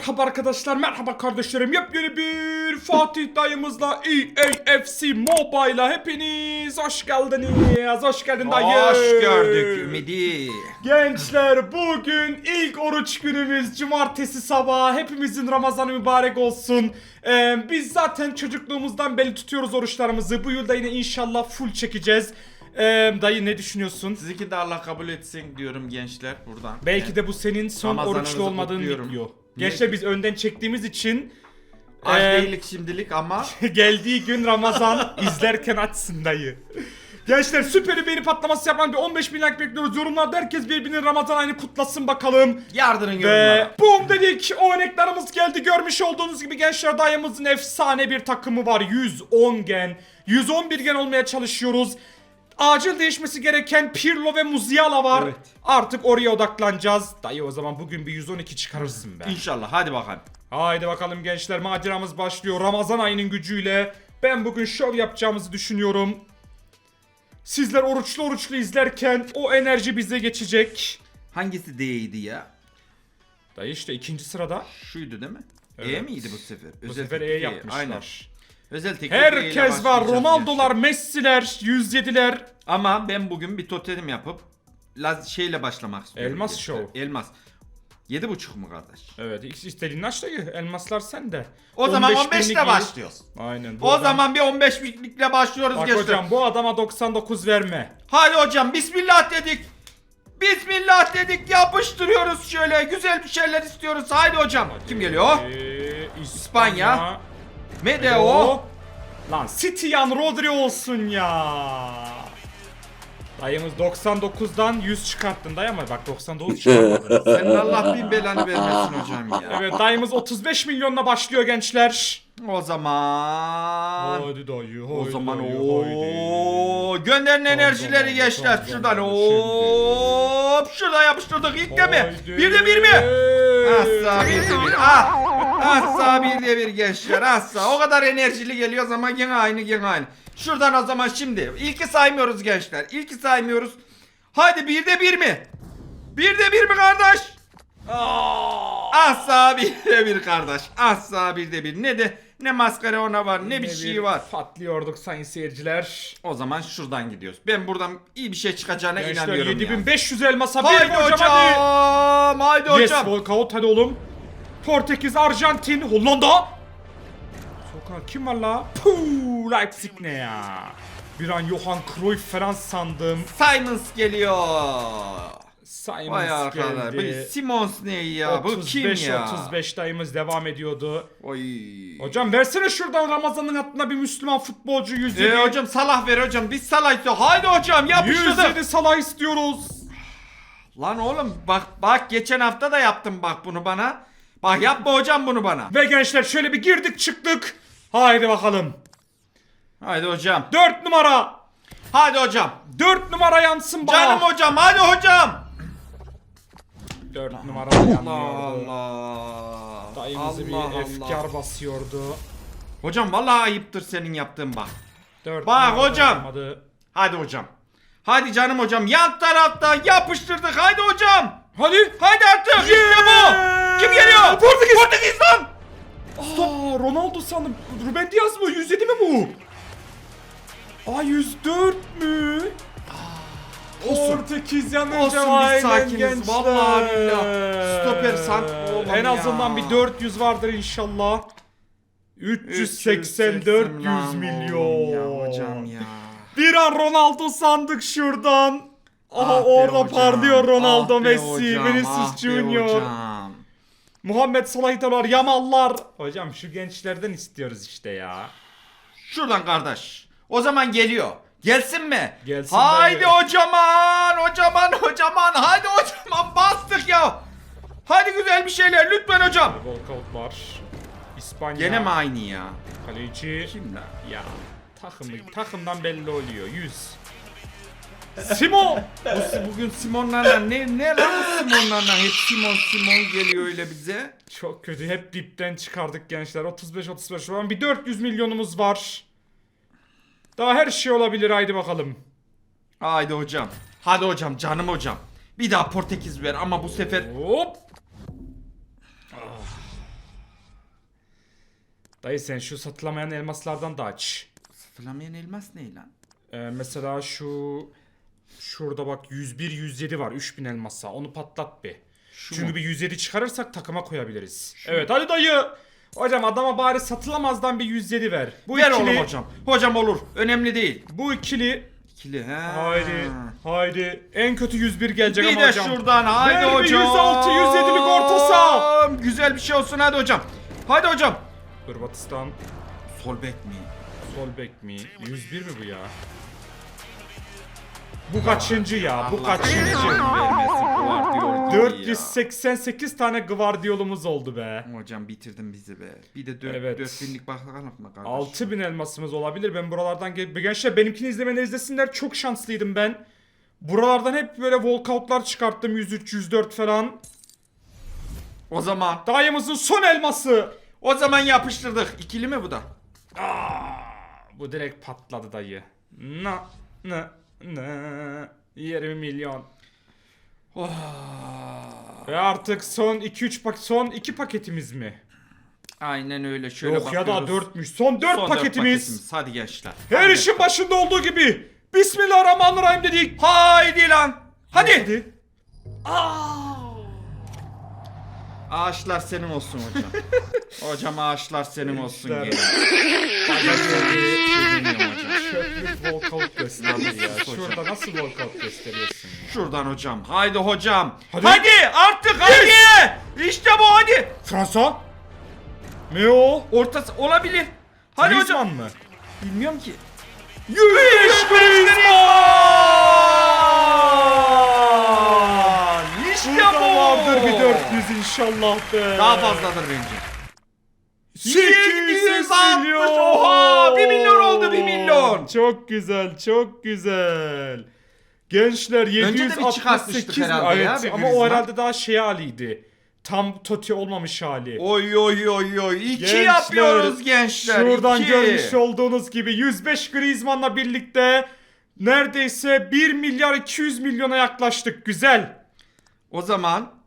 Merhaba arkadaşlar, merhaba kardeşlerim. Yepyeni bir Fatih dayımızla EAFC Mobile'a hepiniz hoş geldiniz. Hoş geldin dayı. Hoş gördük Ümidi. Gençler bugün ilk oruç günümüz cumartesi sabahı hepimizin Ramazanı mübarek olsun. Ee, biz zaten çocukluğumuzdan beri tutuyoruz oruçlarımızı. Bu yılda yine inşallah full çekeceğiz. Ee, dayı ne düşünüyorsun? Sizinki de Allah kabul etsin diyorum gençler buradan. Belki de bu senin son Ramazanınızı oruçlu olmadığın kutluyorum. video. Gençler biz önden çektiğimiz için Aç Ee, değilik şimdilik ama geldiği gün Ramazan izlerken açsın dayı. Gençler süper beğeni patlaması yapan bir 15 bin like bekliyoruz. Yorumlarda herkes birbirinin Ramazan ayını kutlasın bakalım. yardırın Ve yorumlara. boom dedik. O örneklerimiz geldi. Görmüş olduğunuz gibi gençler dayımızın efsane bir takımı var. 110 gen. 111 gen olmaya çalışıyoruz. Acil değişmesi gereken Pirlo ve Musiala var. Evet. Artık oraya odaklanacağız. Dayı o zaman bugün bir 112 çıkarırsın be. İnşallah hadi bakalım. Haydi bakalım gençler maceramız başlıyor. Ramazan ayının gücüyle ben bugün şov yapacağımızı düşünüyorum. Sizler oruçlu oruçlu izlerken o enerji bize geçecek. Hangisi D'ydi ya? Dayı işte ikinci sırada. Şuydu değil mi? E Evet. miydi bu sefer? Bu sefer E teknik yapmışlar. Aynen. Özel teknik Herkes var. Ronaldo'lar. Messi'ler, 107'ler. Ama ben bugün bir totem yapıp laz şeyle başlamak istiyorum. Elmas gençler. Show. Elmas. Yedi buçuk mu kardeş? Evet istediğin aç dayı. Elmaslar sende. O zaman 15 15 binlik ile başlıyoruz. Aynen. O adam- zaman bir 15 binlikle başlıyoruz Bak gençler. hocam bu adama 99 verme. Hadi hocam bismillah dedik. Bismillah dedik yapıştırıyoruz şöyle güzel bir şeyler istiyoruz. Haydi hocam. Kim geliyor? Ee, İspanya. Medeo. O. Lan City'yan Rodri olsun ya. Dayımız 99'dan 100 çıkarttın dayı ama bak 99 çıkartmadın. Senin Allah bin belanı vermesin hocam ya. evet dayımız 35 milyonla başlıyor gençler. O zaman. Haydi dayı O haydi zaman dayı, o gönderin enerjileri gençler. Şuradan hop. Şurada yapıştırdık ilk de mi? Bir de bir mi? Asla bir de bir. Ah. Asla bir de bir gençler. Asla. O kadar enerjili geliyor ama gene aynı gene aynı. Şuradan o zaman şimdi. İlki saymıyoruz gençler. İlki saymıyoruz. Hadi bir de bir mi? Bir de bir mi kardeş? Asla bir de bir kardeş. Asla bir de bir. Ne de ne maskara ona var ne bir şey var. Patlıyorduk sayın seyirciler. O zaman şuradan gidiyoruz. Ben buradan iyi bir şey çıkacağına Gençler inanıyorum ya. 7500 elmasa bir Haydi hocam, hocam. hadi. Haydi Yes hocam. Volkaut hadi oğlum. Portekiz, Arjantin, Hollanda. Sokağa kim var la? Leipzig ne ya? Bir an Johan Cruyff falan sandım. Simons geliyor. Simons Vay arkadaşlar. Bu geldi. Simons ne ya? Bu kim 35 ya? 35 dayımız devam ediyordu. Oy. Hocam versene şuradan Ramazan'ın hattına bir Müslüman futbolcu 107. Ee, hocam Salah ver hocam. Biz Salah istiyor. Haydi hocam yapıştırdık. 107 Salah istiyoruz. Lan oğlum bak bak geçen hafta da yaptın bak bunu bana. Bak yapma hocam bunu bana. Ve gençler şöyle bir girdik çıktık. Haydi bakalım. Haydi hocam. 4 numara. Hadi hocam. 4 numara yansın bana. Canım hocam hadi hocam. 4 numara Allah yanıyordu. Allah. Dayımızı bir Allah efkar basıyordu. Hocam vallahi ayıptır senin yaptığın bak. 4 Bak hocam. olmadı. Hadi hocam. Hadi canım hocam yan tarafta yapıştırdık haydi hocam. Hadi. Haydi artık işte bu. Kim geliyor? Portekiz. Portekiz lan. Aa, Ronaldo sandım. Ruben Diaz mı? 107 mi bu? Aa 104 mü? Olsun. Portekiz yanınca Olsun, biz sakiniz. Vallahi billah. Stoper san- oğlum En ya. azından bir 400 vardır inşallah. 380 400 Lan milyon. Ya hocam ya. Bir an Ronaldo sandık şuradan. Aha Ah orada hocam, parlıyor Ronaldo, ah Messi, Vinicius ah Junior. Muhammed Salah var, Yamallar. Hocam şu gençlerden istiyoruz işte ya. Şuradan kardeş. O zaman geliyor. Gelsin mi? Gelsin Haydi dayı. hocaman, hocaman, hocaman. Haydi hocaman bastık ya. Haydi güzel bir şeyler lütfen hocam. Walkout var. İspanya. Gene mi aynı ya? Kaleci. Kim lan? Ya takımı, takımdan belli oluyor. 100. Simo. Bu, bugün Simon'larla ne ne lan bu Simon'larla hep Simon Simon geliyor öyle bize. Çok kötü. Hep dipten çıkardık gençler. 35-35 şu an bir 400 milyonumuz var. Daha her şey olabilir. Haydi bakalım. Haydi hocam. Hadi hocam canım hocam. Bir daha Portekiz ver ama bu sefer Hop. Dayı sen şu satılamayan elmaslardan da aç. Flameyen elmas ne lan? Ee, mesela şu şurada bak 101 107 var 3000 elmasa onu patlat bir. Şu Çünkü mu? bir 107 çıkarırsak takıma koyabiliriz. evet hadi dayı. Hocam adama bari satılamazdan bir 107 ver. Bu Ver ikili, oğlum hocam. Hocam olur. Önemli değil. Bu ikili İkili he. haydi haydi en kötü 101 gelecek Bir ama de hocam. şuradan haydi Ver bir hocam. 106 107'lik orta saha. Güzel bir şey olsun hadi hocam. Hadi hocam. Hırvatistan Sol bek mi? sol bek mi? 101 mi bu ya? Bu kaçıncı ya? Bu kaçıncı? vermesin Guardiol gibi 488 tane gvardiyolumuz oldu be. Hocam bitirdin bizi be. Bir de 4 Evet. 4000'lik bakalım mı kardeş? 6000 elmasımız olabilir. Ben buralardan gel gençler benimkini izlemeni izlesinler. Çok şanslıydım ben. Buralardan hep böyle walkoutlar çıkarttım 103 104 falan. O zaman Dayımızın son elması. o zaman yapıştırdık. İkili mi bu da? Aa, bu direkt patladı dayı. Na na 20 milyon. Oh. Ve artık son 2-3 paket son 2 paketimiz mi? Aynen öyle şöyle Yok ya da bakıyoruz. 4'müş. Son 4 Son dört paketimiz. Hadi gençler. Her Hadi. işin başında olduğu gibi. Bismillahirrahmanirrahim dedik. Haydi lan. Hadi. Hadi. Ağaçlar senin olsun hocam. hocam ağaçlar senin olsun gelin. Çöplük walkout gösterdi ya. Şurada nasıl walkout gösteriyorsun? Şuradan hocam. Haydi hocam. Hadi. Hadi, artık hadi. İşte bu hadi. Fransa? Ne o? Ortası olabilir. Hadi Griezmann hocam. mı? Bilmiyorum ki. Yürüyüş Griezmann! İşte Burada bu. Vardır bir 400 inşallah be. Daha fazladır bence. 800 milyon. Oha, 1 milyon oldu, 1 milyon. Çok güzel çok güzel. Gençler Önce de bir 768 çıkartmıştık herhalde ya ama o Griezmann. herhalde daha şey haliydi. Tam toti olmamış hali. Oy oy oy oy. İki Gençler, yapıyoruz gençler. Şuradan iki. görmüş olduğunuz gibi 105 Griezmann'la birlikte neredeyse 1 milyar 200 milyona yaklaştık. Güzel. O zaman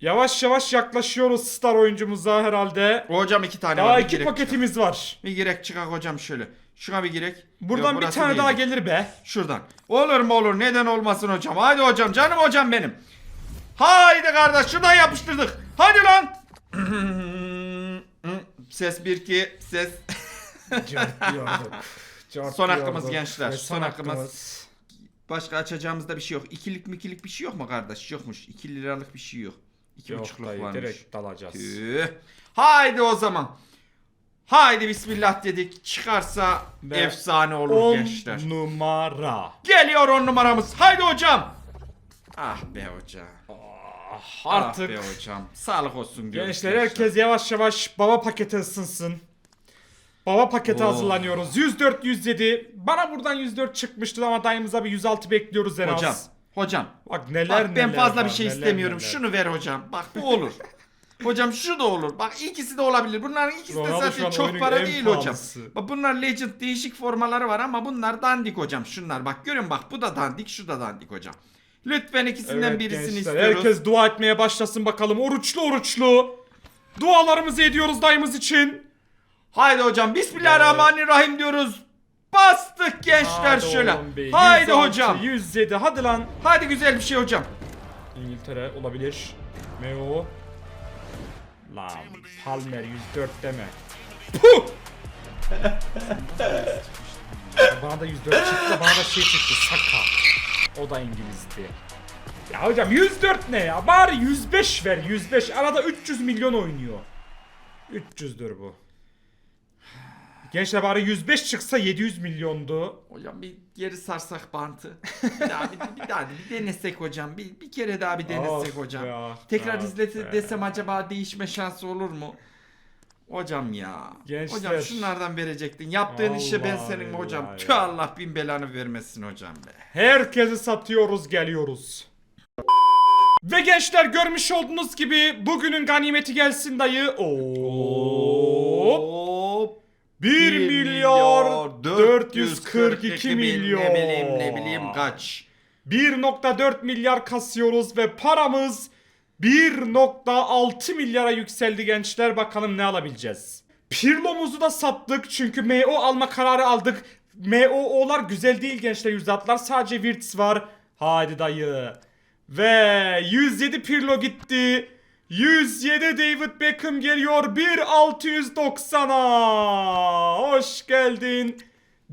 Yavaş yavaş yaklaşıyoruz star oyuncumuza herhalde. hocam iki tane Daha var. Bir iki girek paketimiz var. Bir girek çıkak hocam şöyle. Şuna bir girek. Buradan Yok, bir burası tane değil. daha gelir be. Şuradan. Olur mu olur neden olmasın hocam. Haydi hocam canım hocam benim. Haydi kardeş şuradan yapıştırdık. Hadi lan. ses 1 2 ses. Son hakkımız gençler, son hakkımız. Başka açacağımızda bir şey yok. İkilik mikilik bir şey yok mu kardeş? Yokmuş. 2 liralık bir şey yok. 2 Yok buçukluk dayı varmış. direkt dalacağız. Tüh. Haydi o zaman. Haydi bismillah dedik. Çıkarsa Ve efsane olur 10 gençler. numara. Geliyor on numaramız. Haydi hocam. Ah be hocam. Artık ah be hocam. Sağlık olsun diyoruz. gençler herkes yavaş yavaş baba paketi ısınsın. Baba paketi Oo. hazırlanıyoruz. 104 107. Bana buradan 104 çıkmıştı ama dayımıza bir 106 bekliyoruz en Hocam. az. Hocam. Bak neler Bak ben neler fazla var, bir şey neler istemiyorum. neler. Şunu ver hocam. Bak bu olur. hocam şu da olur. Bak ikisi de olabilir. Bunların ikisi de Ronaldo şu zaten çok para değil hocam. Bak bunlar legend değişik formaları var ama bunlar dandik hocam. Şunlar bak görün bak bu da dandik şu da dandik hocam. Lütfen ikisinden Evet birisini gençler, istiyoruz. Herkes dua etmeye başlasın bakalım. Oruçlu oruçlu. Dualarımızı ediyoruz dayımız için. Haydi hocam Bismillahirrahmanirrahim diyoruz. Bastık gençler Hadi şöyle. oğlum be, Haydi 106, hocam. 107 hadi lan. Hadi güzel bir şey hocam. İngiltere olabilir. Meo. Lan Palmer 104 deme. Puh! bana da 104 çıktı bana da şey çıktı Saka. O da İngilizdi. Ya hocam 104 ne ya? Bari 105 ver 105. Arada 300 milyon oynuyor. 300'dür bu. Gençler bari 105 çıksa 700 milyondu. Hocam bir geri sarsak bantı. Bir daha bir, bir daha bir denesek hocam. Bir, bir kere daha bir denesek Of hocam. ah Tekrar be. desem acaba değişme şansı olur mu? Hocam ya. Gençler. Hocam şunlardan verecektin. Yaptığın işe ben Allah senin hocam? Allah Tüh ya. Allah bin belanı vermesin hocam be. Herkesi satıyoruz geliyoruz. Ve gençler görmüş olduğunuz gibi bugünün ganimeti gelsin dayı. Oo. Hop. 1 milyar 442 milyon. Ne bileyim ne bileyim kaç. 1.4 milyar kasıyoruz ve paramız 1.6 milyara yükseldi gençler. Bakalım ne alabileceğiz. Pirlo'muzu da sattık çünkü MO alma kararı aldık. MO'lar güzel değil gençler yüzdatlar. Sadece Wirtz var. Haydi dayı. Ve 107 Pirlo gitti. 107 David Beckham geliyor. 1690'a. Hoş geldin.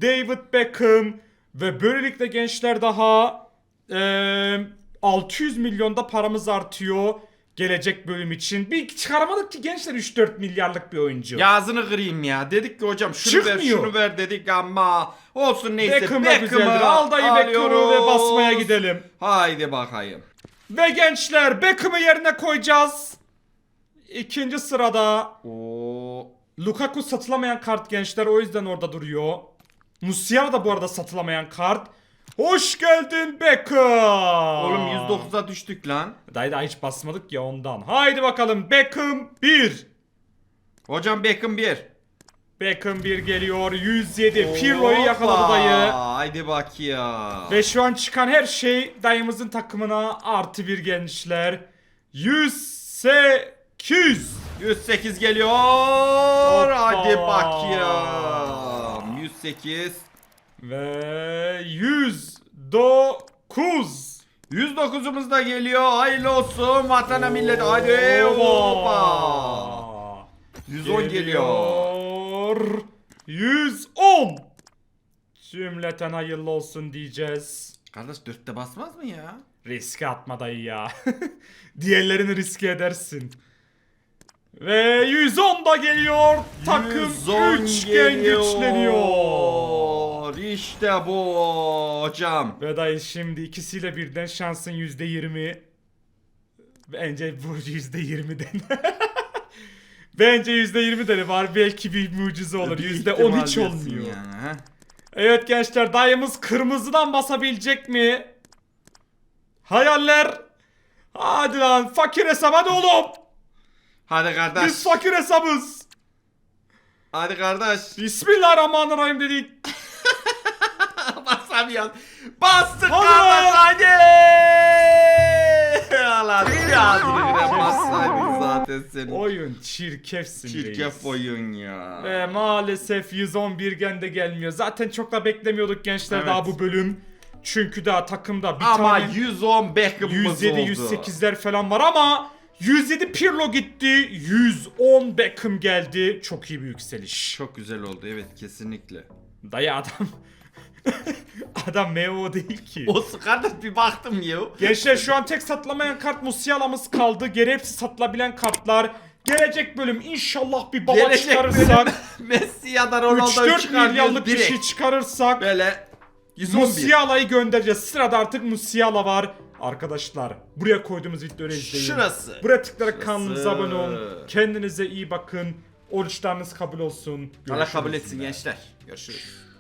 David Beckham. Ve böylelikle gençler daha eee 600 milyonda paramız artıyor. Gelecek bölüm için. Bir çıkaramadık ki gençler 3-4 milyarlık bir oyuncu. Ya ağzını kırayım ya. Dedik ki hocam şunu ver Çıkmıyor. şunu ver dedik ama olsun neyse. Beckham da güzeldir. Al dayı Beckham'ı ve basmaya gidelim. Haydi bakayım. Ve gençler Beckham'ı yerine koyacağız. İkinci sırada Oo. Lukaku satılamayan kart gençler o yüzden orada duruyor. Musiala da bu arada satılamayan kart. Hoş geldin Beckham. Oğlum 109'a düştük lan. Dayı daha hiç basmadık ya ondan. Haydi bakalım Beckham 1. Hocam Beckham 1. Beckham 1 geliyor. 107. Pirlo'yu yakaladı dayı. Haydi bak ya. Ve şu an çıkan her şey dayımızın takımına artı bir gençler. 108. 108 geliyor. Hadi bak ya. 108. Ve 109. 109'umuz da geliyor. Hayırlı olsun vatana millet. Hadi hoppa. 110 geliyor. 110. Cümleten hayırlı olsun diyeceğiz. Kardeş 4'te basmaz mı ya? Riske atma dayı ya. Diğerlerini riske edersin. Ve 110 da geliyor. Takım 110 üçgen güçleniyor. İşte bu hocam. Ve dayı şimdi ikisiyle birden şansın %20. Bence bu %20'den. Bence %20 de var. Belki bir mucize olur. Bir %10 ihtimal hiç olmuyor. yani, ha? Evet gençler dayımız kırmızıdan basabilecek mi? Hayaller. Hadi lan fakir hesap hadi oğlum. Hadi kardeş. Biz fakir hesabız. Hadi kardeş. Bismillahirrahmanirrahim dedik. Basamıyorsun. Bastık Hadi kardeş hadi. Allah bir ağzını bile zaten senin. Oyun çirkefsin Çirkef reis. oyun ya. Ve maalesef 111 gen de gelmiyor. Zaten çok da beklemiyorduk gençler Evet. daha bu bölüm. Çünkü daha takımda bir Ama tane 110 Beckham'ımız 107 oldu. 108'ler falan var ama 107 Pirlo gitti. 110 Beckham geldi. Çok iyi bir yükseliş. Çok güzel oldu evet kesinlikle. Dayı adam Adam MO değil ki. Olsun kardeş bir baktım ya. Gençler şu an tek satılamayan kart Musiala'mız kaldı. Geri hepsi satılabilen kartlar. Gelecek bölüm inşallah bir baba Gelecek çıkarırsak Messi ya da Ronaldo'yu 3-4 çıkarıyoruz milyarlık bir şey çıkarırsak Böyle 111. Musiala'yı göndereceğiz. Sırada artık Musiala var. Arkadaşlar buraya koyduğumuz videoları izleyin. Şurası. Buraya tıklayarak Şurası. kanalımıza abone olun. Kendinize iyi bakın. Oruçlarınız kabul olsun. Allah kabul Görüşürüz etsin gençler. Görüşürüz.